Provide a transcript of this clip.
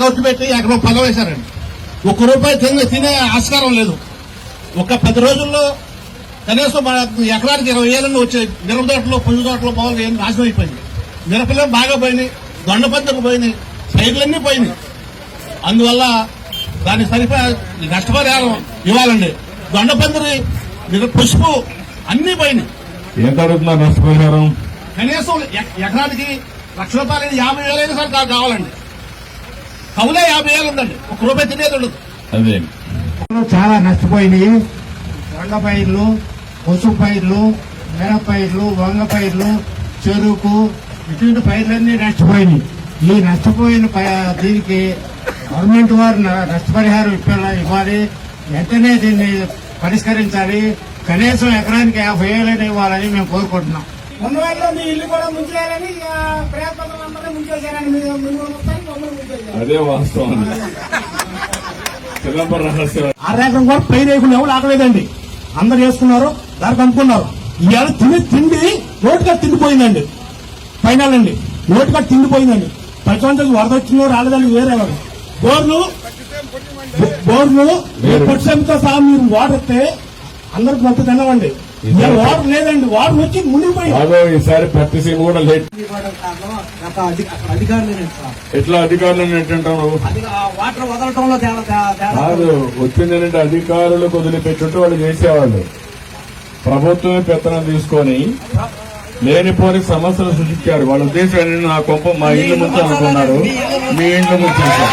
ఖర్చు పెట్టి ఎకరం పొలం ఒక్క రూపాయి తినే తినే ఆస్కారం లేదు. ఒక పది రోజుల్లో కనీసం మన ఎకరానికి ఇరవై ఏళ్ళని వచ్చాయి మిరప తోటలు పువ్వు తోటలు మామూలుగా ఏం నాశనం అయిపోయింది. మిరపలే బాగా పోయినాయి దొండ పందులు పోయినాయి సైడ్లన్నీ పోయినాయి. అందువల్ల దాని సరిపడా నష్టపరిహారం ఇవ్వాలండి. దొండ పందిరి మిరప పసుపు అన్ని పోయినాయి. ఎంత అడుగుతున్నారు నష్టపరిహారం? కనీసం ఎకరానికి లక్ష రూపాయలు యాభై వేలైనా సరే కావాలండి. కవులే యాభై వేలు ఉందండి. ఒక రూపాయి తినేది ఉండదు. అదే. చాలా నష్టపోయినాయి. వంగ పైర్లు పసుపు పైర్లు మిరప పైర్లు వంగ పైర్లు చెరుకు ఇటువంటి పైర్లన్నీ నష్టపోయినాయి. ఈ నష్టపోయిన ప- దీనికి గవర్నమెంట్ వారు నష్టపరిహారం ఇప్ప- ఇవ్వాలి. వెంటనే దీన్ని పరిష్కరించాలి. కనీసం ఎకరానికి యాభై వేలైనా ఇవ్వాలని మేము కోరుకుంటున్నాం. ఉన్నవాళ్ళు మీ ఇల్లు కూడా ముంచేయాలని ప్రయత్నం ముంచేశారని అదే వాస్తవం. రహస్యం. అరేకరం కూడా పైన వేయకుండా ఎవరు ఆగలేదండి అందరు వేసుకున్నారు దానికి అనుకున్నారు ఇవాళ తిని తిండి నోటుగా తిండిపోయిందండి. ఫైనల్ అండి నోటుగా తిండిపోయిందండి. ప్రతి సంవత్సరం వరద వచ్చిందో రాలేదని వేరే బోర్లు బోర్లు పొట్టిసెంతో సహా మీరు ఇస్తే అందరికి మొత్తం తినవండి ఇవాళ వాటర్ లేదండి వాటర్ వచ్చి మునిగిపోయింది ఈసారి ప్రతి సీమ కూడా లేట్ అధికారులు ఎట్లా అధికారులను ఏంటంటావు వాటర్ వదలటంలో కాదు వచ్చింది ఏంటంటే అధికారులు వదిలిపెట్టుంటే వాళ్ళు చేసేవాళ్ళు. ప్రభుత్వమే పెత్తనం తీసుకొని లేనిపోని సమస్యలు సృష్టించారు. వాళ్ళ ఉద్దేశం ఏంటంటే నా కొంప మా ఇల్లు ముందు అనుకున్నారు మీ ఇంట్లో ముంచేశారు